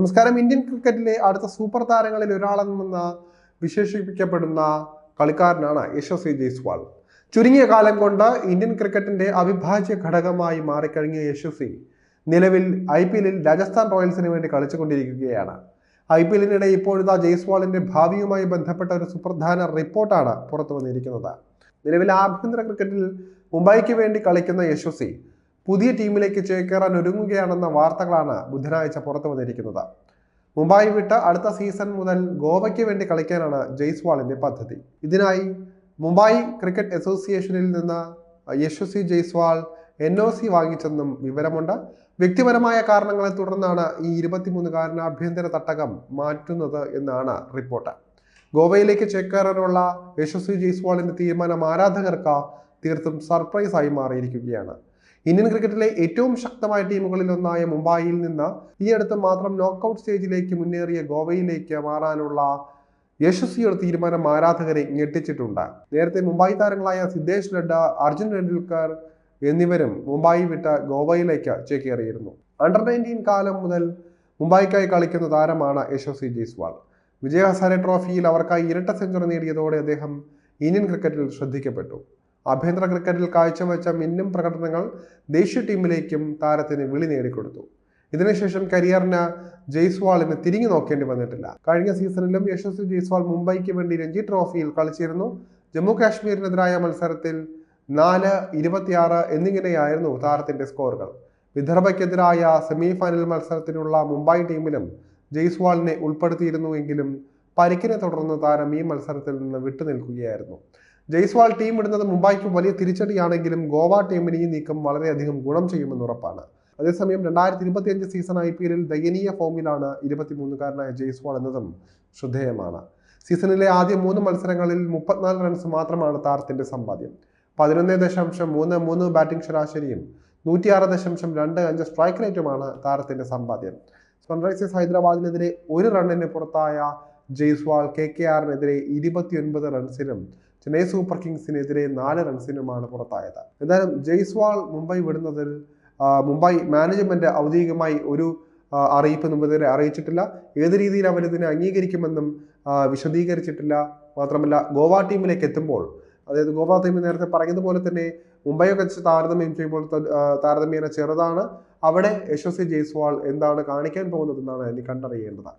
നമസ്കാരം. ഇന്ത്യൻ ക്രിക്കറ്റിലെ അടുത്ത സൂപ്പർ താരങ്ങളിൽ ഒരാളെന്ന് വിശേഷിപ്പിക്കപ്പെടുന്ന കളിക്കാരനാണ് യശസ്വി ജയ്സ്വാൾ. ചുരുങ്ങിയ കാലം കൊണ്ട് ഇന്ത്യൻ ക്രിക്കറ്റിന്റെ അവിഭാജ്യ ഘടകമായി മാറിക്കഴിഞ്ഞ യശസ്വി നിലവിൽ ഐ പി എല്ലിൽ രാജസ്ഥാൻ റോയൽസിന് വേണ്ടി കളിച്ചുകൊണ്ടിരിക്കുകയാണ്. ഐ പി എല്ലിനിടെ ഇപ്പോഴത്തെ ജയ്സ്വാളിന്റെ ഭാവിയുമായി ബന്ധപ്പെട്ട ഒരു സുപ്രധാന റിപ്പോർട്ടാണ് പുറത്തു വന്നിരിക്കുന്നത് നിലവിൽ ആഭ്യന്തര ക്രിക്കറ്റിൽ മുംബൈക്ക് വേണ്ടി കളിക്കുന്ന യശസ്വി പുതിയ ടീമിലേക്ക് ചേക്കേറാൻ ഒരുങ്ങുകയാണെന്ന വാർത്തകളാണ് ബുധനാഴ്ച പുറത്തു വന്നിരിക്കുന്നത്. മുംബൈ വിട്ട് അടുത്ത സീസൺ മുതൽ ഗോവയ്ക്ക് വേണ്ടി കളിക്കാനാണ് ജയ്സ്വാളിന്റെ പദ്ധതി. ഇതിനായി മുംബൈ ക്രിക്കറ്റ് അസോസിയേഷനിൽ നിന്ന് Yashasvi Jaiswal N O C വാങ്ങിച്ചെന്നും വിവരമുണ്ട്. വ്യക്തിപരമായ കാരണങ്ങളെ തുടർന്നാണ് ഈ ഇരുപത്തിമൂന്നുകാരൻ ആഭ്യന്തര തട്ടകം മാറ്റുന്നത് എന്നാണ് റിപ്പോർട്ട്. ഗോവയിലേക്ക് ചേക്കേറാനുള്ള യശസ്വി ജയ്സ്വാളിന്റെ തീരുമാനം ആരാധകർക്ക് തീർത്തും സർപ്രൈസായി മാറിയിരിക്കുകയാണ്. ഇന്ത്യൻ ക്രിക്കറ്റിലെ ഏറ്റവും ശക്തമായ ടീമുകളിൽ ഒന്നായ മുംബൈയിൽ നിന്ന് ഈ അടുത്ത് മാത്രം നോക്കൌട്ട് സ്റ്റേജിലേക്ക് മുന്നേറിയ ഗോവയിലേക്ക് മാറാനുള്ള യശസ്വിയുടെ തീരുമാനം ആരാധകരെ ഞെട്ടിച്ചിട്ടുണ്ട്. നേരത്തെ മുംബൈ താരങ്ങളായ സിദ്ധേഷ് ലഡ്ഡ അർജുൻ ടെണ്ടുൽക്കർ എന്നിവരും മുംബൈ വിട്ട് ഗോവയിലേക്ക് ചേക്കേറിയിരുന്നു. അണ്ടർ നയന്റീൻ കാലം മുതൽ മുംബൈക്കായി കളിക്കുന്ന താരമാണ് യശസ്വി ജയ്സ്വാൾ. വിജയ ഹസാരെ ട്രോഫിയിൽ അവർക്കായി ഇരട്ട സെഞ്ചുറി നേടിയതോടെ അദ്ദേഹം ഇന്ത്യൻ ക്രിക്കറ്റിൽ ശ്രദ്ധിക്കപ്പെട്ടു. ആഭ്യന്തര ക്രിക്കറ്റിൽ കാഴ്ചവെച്ച മിന്നും പ്രകടനങ്ങൾ ദേശീയ ടീമിലേക്കും താരത്തിന് വിളി നേടിക്കൊടുത്തു. ഇതിനുശേഷം കരിയറിന് ജയ്സ്വാളിന് തിരിഞ്ഞു നോക്കേണ്ടി വന്നിട്ടില്ല. കഴിഞ്ഞ സീസണിലും യശസ്വി ജയ്സ്വാൾ മുംബൈക്ക് വേണ്ടി രഞ്ജി ട്രോഫിയിൽ കളിച്ചിരുന്നു. ജമ്മു കാശ്മീരിനെതിരായ മത്സരത്തിൽ നാല് ഇരുപത്തിയാറ് എന്നിങ്ങനെയായിരുന്നു താരത്തിന്റെ സ്കോറുകൾ. വിദർഭയ്ക്കെതിരായ സെമി ഫൈനൽ മത്സരത്തിനുള്ള മുംബൈ ടീമിലും ജയ്സ്വാളിനെ ഉൾപ്പെടുത്തിയിരുന്നു എങ്കിലും പരിക്കിനെ തുടർന്ന് താരം ഈ മത്സരത്തിൽ നിന്ന് വിട്ടുനിൽക്കുകയായിരുന്നു. ജയ്സ്വാൾ ടീം ഇടുന്നത് മുംബൈക്ക് വലിയ തിരിച്ചടിയാണെങ്കിലും ഗോവ ടീമിന് ഈ നീക്കം വളരെയധികം ഗുണം ചെയ്യുമെന്ന് ഉറപ്പാണ്. അതേസമയം രണ്ടായിരത്തി ഇരുപത്തിയഞ്ച് സീസൺ ഐ പി എല്ലിൽ ദയനീയ ഫോമിലാണ് ഇരുപത്തിമൂന്നുകാരനായ ജയ്സ്വാൾ എന്നതും ശ്രദ്ധേയമാണ്. സീസണിലെ ആദ്യ മൂന്ന് മത്സരങ്ങളിൽ മുപ്പത്തിനാല് റൺസ് മാത്രമാണ് താരത്തിന്റെ സമ്പാദ്യം. പതിനൊന്ന് ദശാംശം മൂന്ന് മൂന്ന് ബാറ്റിംഗ് ശരാശരിയും നൂറ്റിയാറ് ദശാംശം രണ്ട് അഞ്ച് സ്ട്രൈക്ക് റേറ്റുമാണ് താരത്തിന്റെ സമ്പാദ്യം. സൺറൈസേഴ്സ് ഹൈദരാബാദിനെതിരെ ഒരു റണ്ണിന് പുറത്തായ ജയ്സ്വാൾ കെ കെ ആറിനെതിരെ ഇരുപത്തിയൊൻപത് റൺസിനും ചെന്നൈ സൂപ്പർ കിങ്സിനെതിരെ നാല് റൺസിനുമാണ് പുറത്തായത്. എന്തായാലും ജയ്സ്വാൾ മുംബൈ വിടുന്നതിൽ മുംബൈ മാനേജ്മെന്റ് ഔദ്യോഗികമായി ഒരു അറിയിപ്പ് മുമ്പ് അറിയിച്ചിട്ടില്ല. ഏത് രീതിയിൽ അവരിതിനെ അംഗീകരിക്കുമെന്നും വിശദീകരിച്ചിട്ടില്ല. മാത്രമല്ല ഗോവ ടീമിലേക്ക് എത്തുമ്പോൾ അതായത് ഗോവ ടീം നേരത്തെ പറഞ്ഞതുപോലെ തന്നെ മുംബൈയൊക്കെ വെച്ച് താരതമ്യം ചെയ്യുമ്പോൾ താരതമ്യേന ചെറുതാണ്. അവിടെ യശസ്വി ജയ്സ്വാൾ എന്താണ് കാണിക്കാൻ പോകുന്നതെന്നാണ് ഇനി കണ്ടറിയേണ്ടത്.